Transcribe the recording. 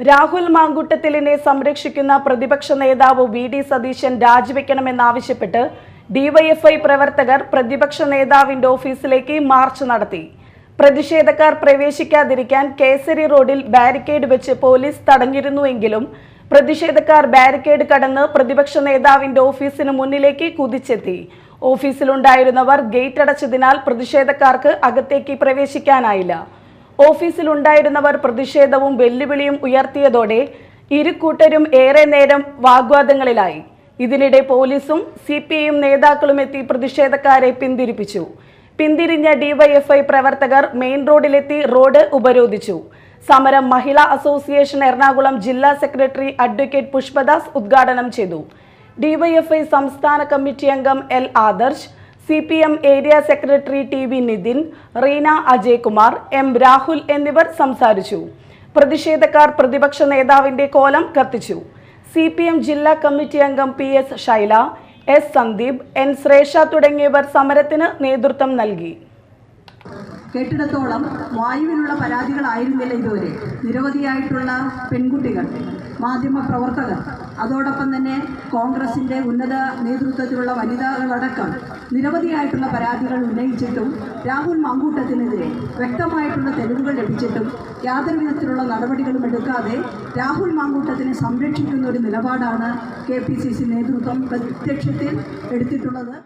രാഹുൽ മാങ്കുട്ടത്തിലിനെ സംരക്ഷിക്കുന്ന പ്രതിപക്ഷ നേതാവ് വി ഡി സതീശൻ രാജിവെക്കണമെന്നാവശ്യപ്പെട്ട് ഡിവൈഎഫ്ഐ പ്രവർത്തകർ പ്രതിപക്ഷ നേതാവിന്റെ ഓഫീസിലേക്ക് മാർച്ച് നടത്തി. പ്രതിഷേധക്കാർ പ്രവേശിക്കാതിരിക്കാൻ കേസരി റോഡിൽ ബാരിക്കേഡ് വെച്ച് പോലീസ് തടഞ്ഞിരുന്നുവെങ്കിലും പ്രതിഷേധക്കാർ ബാരിക്കേഡ് കടന്ന് പ്രതിപക്ഷ നേതാവിന്റെ ഓഫീസിന് മുന്നിലേക്ക് കുതിച്ചെത്തി. ഓഫീസിലുണ്ടായിരുന്നവർ ഗേറ്റ് അടച്ചതിനാൽ പ്രതിഷേധക്കാർക്ക് അകത്തേക്ക് പ്രവേശിക്കാനായില്ല. ഓഫീസിലുണ്ടായിരുന്നവർ പ്രതിഷേധവും വെല്ലുവിളിയും ഉയർത്തിയതോടെ ഇരു കൂട്ടരും ഏറെ നേരം വാഗ്വാദങ്ങളിലായി. ഇതിനിടെ പോലീസും സി പി ഐ നേതാക്കളും എത്തി പ്രതിഷേധക്കാരെ പിന്തിരിപ്പിച്ചു. പിന്തിരിഞ്ഞ ഡിവൈഎഫ്ഐ പ്രവർത്തകർ മെയിൻ റോഡിലെത്തി റോഡ് ഉപരോധിച്ചു. സമരം മഹിളാ അസോസിയേഷൻ എറണാകുളം ജില്ലാ സെക്രട്ടറി അഡ്വക്കേറ്റ് പുഷ്പദാസ് ഉദ്ഘാടനം ചെയ്തു. ഡിവൈഎഫ്ഐ സംസ്ഥാന കമ്മിറ്റി അംഗം L Adarsh C P M area secretary T V Nithin Reena Ajaykumar M Rahul എന്നിവർ സംസാരിച്ചു. പ്രതിഷേധക്കാർ പ്രതിപക്ഷ നേതാവിന്റെ കോലം കത്തിച്ചു. സി പി എം ജില്ലാ കമ്മിറ്റി അംഗം P S Shaila S Sandeep N Shresha തുടങ്ങിയവർ സമരത്തിന് നേതൃത്വം നൽകി. കെട്ടിടത്തോളം വായുവിനുള്ള പരാതികളായിരുന്നില്ല ഇതുവരെ. നിരവധിയായിട്ടുള്ള പെൺകുട്ടികൾ മാധ്യമ പ്രവർത്തകർ അതോടൊപ്പം തന്നെ കോൺഗ്രസിന്റെ ഉന്നത നേതൃത്വത്തിലുള്ള വനിതകളടക്കം നിരവധിയായിട്ടുള്ള പരാതികൾ ഉന്നയിച്ചിട്ടും രാഹുൽ മാങ്കൂട്ടത്തിനെതിരെ വ്യക്തമായിട്ടുള്ള തെളിവുകൾ ലഭിച്ചിട്ടും യാതൊരു വിധത്തിലുള്ള നടപടികളും എടുക്കാതെ രാഹുൽ മാങ്കൂട്ടത്തിനെ സംരക്ഷിക്കുന്ന ഒരു നിലപാടാണ് കെ നേതൃത്വം പ്രത്യക്ഷത്തിൽ എടുത്തിട്ടുള്ളത്.